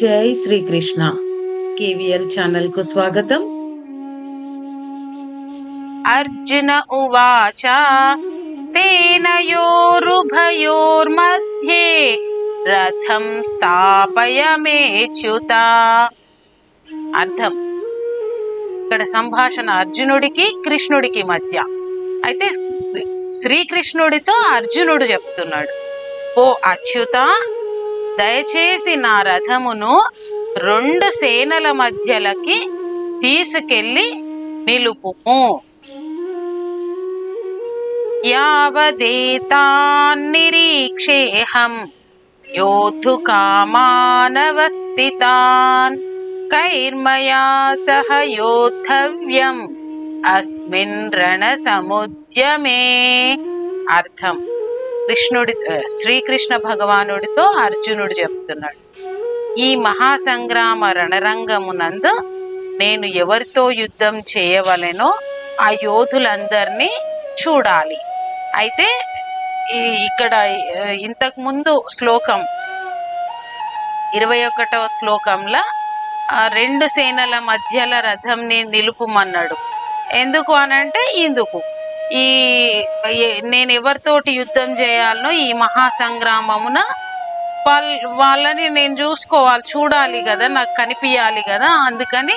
జై శ్రీకృష్ణ. కేవీఎల్ ఛానల్కు స్వాగతం. అర్జున ఉవాచ సేనయోరుభయోర్మధ్యే రథం స్థాపయమేచ్యుత అర్థం. ఇక్కడ సంభాషణ అర్జునుడికి కృష్ణుడికి మధ్య. అయితే శ్రీకృష్ణుడితో అర్జునుడు చెప్తున్నాడు. ఓ అచ్యుత దయచేసి నా రథమును రెండు సేనల మధ్యలకి తీసుకెళ్ళి నిలుపుము. యావదేతాన్నిరీక్షేహం యోద్ధుకామానవస్థితాన్ కైర్మయా సహ యోద్ధవ్యం అస్మిన్ రణసముద్యమే. అర్థం. కృష్ణుడి శ్రీకృష్ణ భగవానుడితో అర్జునుడు చెప్తున్నాడు. ఈ మహాసంగ్రామ రణరంగమునందు నేను ఎవరితో యుద్ధం చేయవలెనో ఆ యోధులందరినీ చూడాలి. అయితే ఈ ఇక్కడ ఇంతకు ముందు శ్లోకం ఇరవై ఒకటవ శ్లోకంలో రెండు సేనల మధ్యల రథంని నిలుపుమన్నాడు. ఎందుకు అనంటే ఇందుకు. ఈ నేను ఎవరితోటి యుద్ధం చేయాలనో ఈ మహాసంగ్రామమున వాళ్ళ వాళ్ళని నేను చూసుకోవాలి చూడాలి కదా నాకు కనిపించాలి కదా అందుకని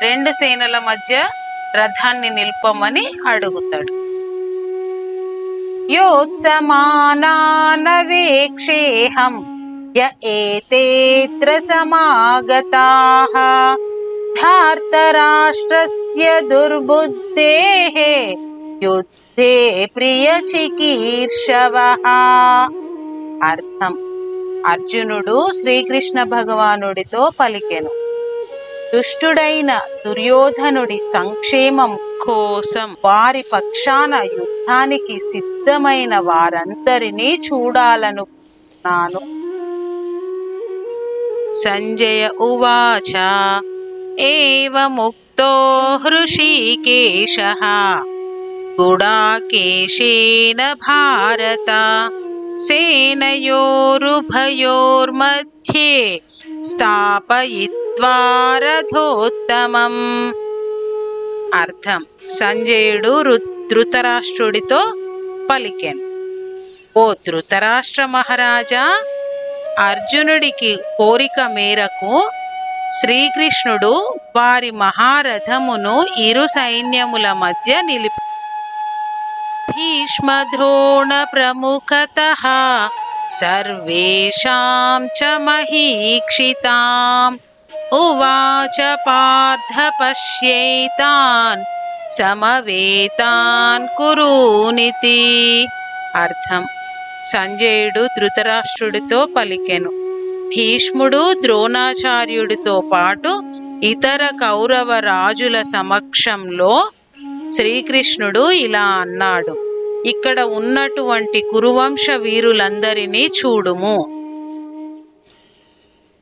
రెండు సేనల మధ్య రథాన్ని నిలుపమని అడుగుతాడు. యోత్సమానానవేక్షేహం య ఏతేత్ర సమాగతాః ధార్తరాష్ట్రస్య దుర్బుద్ధే యుద్ధే ప్రియచికీర్షవః అర్థం అర్జునుడు శ్రీకృష్ణ భగవానుడితో పలికెను. దుష్టుడైన దుర్యోధనుడి సంక్షేమం కోసం వారి పక్షాన యుద్ధానికి సిద్ధమైన వారందరినీ చూడాలనుకున్నాను. సంజయ ఉవాచ ఏవముక్తో హృషికేశ. गुडाकेशेन భారత సేనయోరుభయోర్మధ్యే స్థాపయిత్వారథోత్తమం అర్థం సంజయుడు ధృతరాష్ట్రుడితో పలికెన్ ఓ ధృతరాష్ట్ర మహారాజా అర్జునుడికి కోరిక మేరకు శ్రీకృష్ణుడు వారి మహారథమును ఇరు సైన్యముల మధ్య నిలిపి భీష్మద్రోణ ప్రముఖత సర్వేషాం చ మహీక్షితాం. ఉవాచ పార్థ సమవేతాన్ కురూనితి. అర్థం. సంజయుడు ధృతరాష్ట్రుడితో పలికెను. భీష్ముడు ద్రోణాచార్యుడితో పాటు ఇతర కౌరవ రాజుల సమక్షంలో శ్రీకృష్ణుడు ఇలా అన్నాడు. ఇక్కడ ఉన్నటువంటి కురువంశ వీరులందరినీ చూడుము.